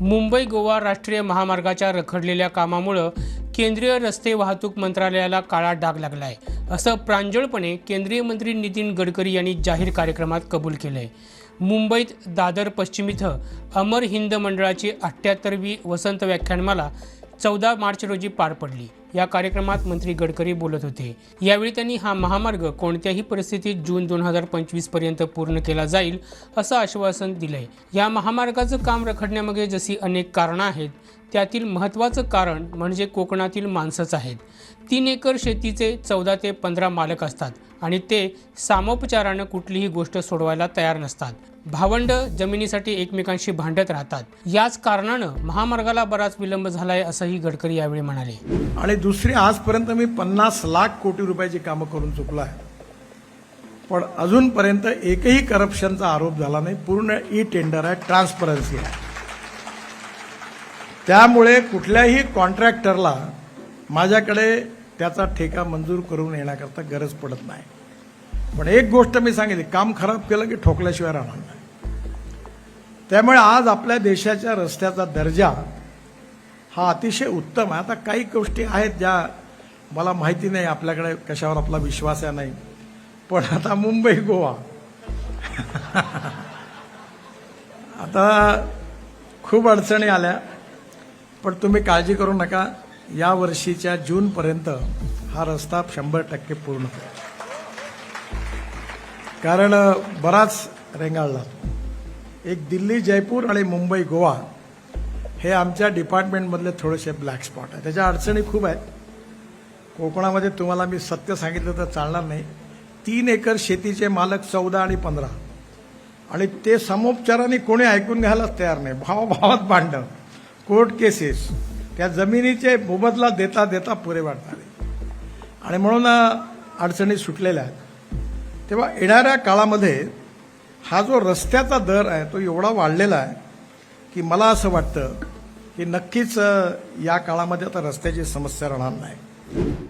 मुंबई गोवा राष्ट्रीय महामार्गाच्या रखडलेल्या कामामुळं केंद्रीय रस्ते वाहतूक मंत्रालयाला काळा डाग लागला आहे असं प्रांजळपणे केंद्रीय मंत्री नितीन गडकरी यांनी जाहीर कार्यक्रमात कबूल केलं आहे मुंबईत दादर पश्चिम इथं अमर हिंद मंडळाची अठ्ठ्याहत्तरवी वसंत व्याख्यानमाला चौदा मार्च रोजी पार पडली. या कार्यक्रमात मंत्री गडकरी बोलत होते. यावेळी त्यांनी हा महामार्ग कोणत्याही परिस्थितीत जून दोन हजार पंचवीसपर्यंत पूर्ण केला जाईल असं आश्वासन दिलंय. या महामार्गाचं काम रखडण्यामागे जशी अनेक कारणं आहेत त्यातील महत्त्वाचं कारण म्हणजे कोकणातील माणसंच आहेत. तीन एकर शेतीचे चौदा ते पंधरा मालक असतात आणि ते सामोपचारानं कुठलीही गोष्ट सोडवायला तयार नसतात. भावंड जमिनीसाठी एकमेकांशी भांडत राहतात. याच कारणानं महामार्गाला बराच विलंब झालाय असंही गडकरी यावेळी म्हणाले. आणि दुसरी आजपर्यंत मी पन्नास लाख कोटी रुपयाची कामं करून चुकलो आहे पण अजूनपर्यंत एकही करप्शनचा आरोप झाला नाही. पूर्ण ई टेंडर आहे ट्रान्सपरन्सी आहे. त्यामुळे कुठल्याही कॉन्ट्रॅक्टरला माझ्याकडे त्याचा ठेका मंजूर करून येण्याकरता गरज पडत नाही. पण एक गोष्ट मी सांगितली काम खराब केलं की ठोकल्याशिवाय राहणार नाही. त्यामुळे आज आपल्या देशाच्या रस्त्याचा दर्जा हा अतिशय उत्तम आहे. आता काही गोष्टी आहेत ज्या मला माहिती नाही आपल्याकडे कशावर आपला विश्वास आहे नाही. पण आता मुंबई गोवा. आता खूप अडचणी आल्या पण तुम्ही काळजी करू नका. या वर्षीच्या जूनपर्यंत हा रस्ता शंभर टक्के पूर्ण होईल. कारण बराच रेंगाळला. एक दिल्ली जयपूर आणि मुंबई गोवा हे आमच्या डिपार्टमेंटमधले थोडेसे ब्लॅक स्पॉट आहे त्याच्या अडचणी खूप आहेत. कोकणामध्ये तुम्हाला मी सत्य सांगितलं तर चालणार नाही. तीन एकर शेतीचे मालक चौदा आणि पंधरा. आणि ते समोपचाराने कोणी ऐकून घ्यायलाच तयार नाही. भावाभावात भांडण कोर्ट केसेस त्या जमिनीचे मोबदला देता देता पुरे वाढणार. आणि म्हणून अडचणी सुटलेल्या आहेत. तेव्हा येणाऱ्या काळामध्ये हा जो रस्त्याचा दर आहे तो एवढा वाढलेला आहे की मला असं वाटतं की नक्कीच या काळामध्ये आता रस्त्याची समस्या राहणार नाही.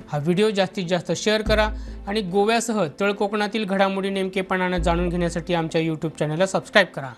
हा व्हिडिओ जास्तीत जास्त शेअर करा आणि गोव्यासह तळकोकणातील घडामोडी नेमकेपणानं जाणून घेण्यासाठी आमच्या यूट्यूब चॅनलला सबस्क्राईब करा.